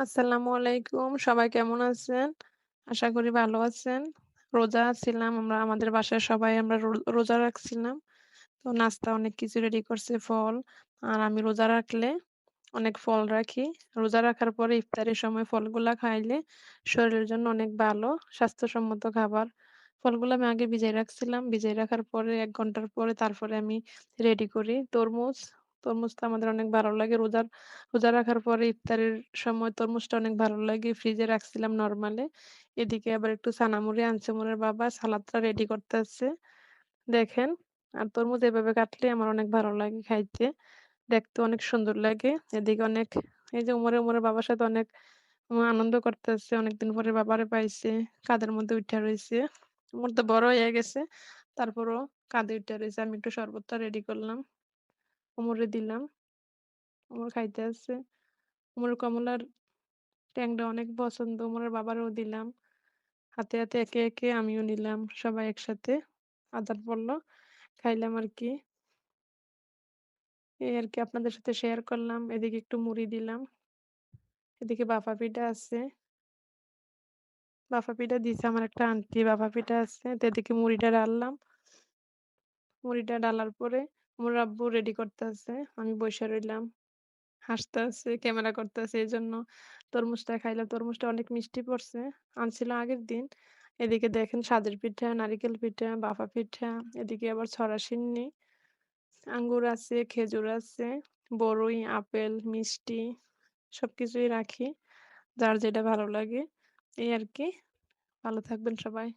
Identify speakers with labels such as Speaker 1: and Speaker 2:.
Speaker 1: আসসালামু আলাইকুম। সবাই কেমন আছেন? আশা করি ভালো আছেন। রোজা ছিলাম আমরা আমাদের বাসায় সবাই আমরা রোজা রাখছিলাম। তো নাস্তা অনেক কিছু রেডি করছে ফল। আর আমি রোজা রাখলে অনেক ফল রাখি। রোজা রাখার পরে ইফতারের সময় ফলগুলা খাইলে শরীরের জন্য অনেক ভালো, স্বাস্থ্যসম্মত খাবার। ফলগুলো আমি আগে ভিজায় রাখছিলাম। ভিজায় রাখার পরে এক ঘণ্টার পরে তারপরে আমি রেডি করি। তরমুজ, তরমুজটা আমাদের অনেক ভালো লাগে। রোজার রোজা রাখার পরে ইফতারের সময় তরমুজটা অনেক ভালো লাগে। ফ্রিজে রাখছিলাম নরমালে। এদিকে আবার একটু ছানামুড়ি আনছে মোরের বাবা। সালাদটা রেডি করতেছে। দেখেন, আর তরমুজ এভাবে কাটলে আমার অনেক ভালো লাগে খাইতে। দেখতে অনেক সুন্দর লাগে। এদিকে অনেক এই যে উমরে, উমরের বাবার সাথে অনেক আনন্দ করতেছে। অনেকদিন পরে বাবারে পাইছে। কাদের মধ্যে উইঠা রইছে। উমর তো বড় হয়ে গেছে। তারপরও কাঁধে উইঠা রইছে। আমি একটু শরবতটা রেডি করলাম। উমরে দিলাম। উমর খাইতে আছে। উমর কমলার ট্যাংটা অনেক পছন্দ। উমরের বাবারও দিলাম। হাতে, হাতে একে, একে আমিও নিলাম। সবাই একসাথে আদান পড়ল খাইলাম আর কি এই আর কি আপনাদের সাথে শেয়ার করলাম। এদিকে একটু মুড়ি দিলাম। এদিকে বাফা পিঠা আছে। বাফা পিঠা দিছে আমার একটা আন্টি। বাফা পিঠা আছে। তো এদিকে মুড়িটা ডাললাম। মুড়িটা ডালার পরে আমার আব্বু রেডি করতেছে। আমি বইসা রইলাম। হাসতেছে, ক্যামেরা করতেছে। এজন্য তরমুজটা খাইলাম। তরমুজটা অনেক মিষ্টি পড়ছে। আনছিল আগের দিন। এদিকে দেখেন সাজের পিঠা, নারিকেল পিঠা, বাফা পিঠা, এদিকে আবার ছড়া সিন্নি, আঙ্গুর আছে, খেজুর আছে, বরই, আপেল, মিষ্টি সবকিছুই রাখি। যার যেটা ভালো লাগে। এই আরকি। ভালো থাকবেন সবাই।